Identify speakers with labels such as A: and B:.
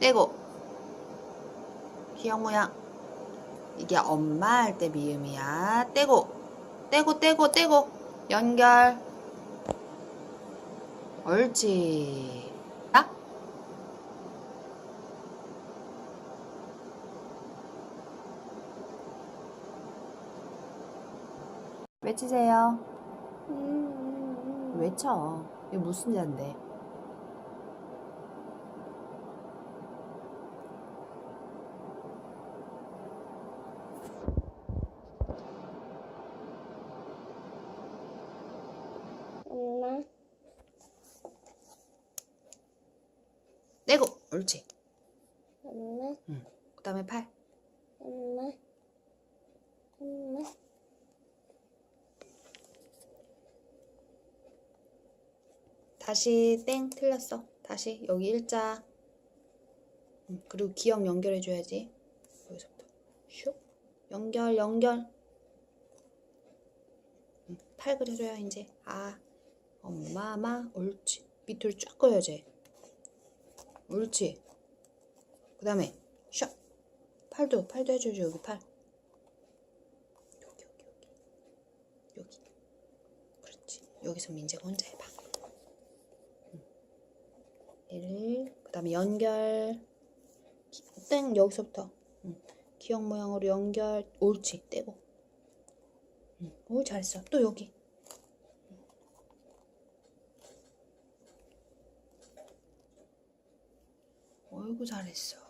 A: 떼고. 기억 모양 이게 엄마 할 때 미음이야. 떼고. 떼고 떼고 떼고. 연결. 옳지. 딱. 외치세요. 외쳐. 이게 무슨 자인데
B: 엄마,
A: 떼고 옳지.
B: 엄마,
A: 그 다음에 팔.
B: 엄마, 엄마.
A: 다시 땡 틀렸어. 다시 여기 일자. 음, 그리고 기억 연결해 줘야지. 여기서부터. 슉. 연결 연결. 음, 팔 그려줘야 이제. 아 엄마 마 옳지. 밑으로 쫙 그려야지 옳지. 그 다음에 슉 팔도 팔도 해줘야지 여기 팔. 여기 여기 여기. 여기. 그렇지. 여기서 민재가 혼자 해봐. 얘를 그 다음에 연결. 기- 땡 여기서부터. 응. 기억 모양으로 연결. 옳지. 떼고. 응. 오 잘했어. 또 여기 어이구 잘했어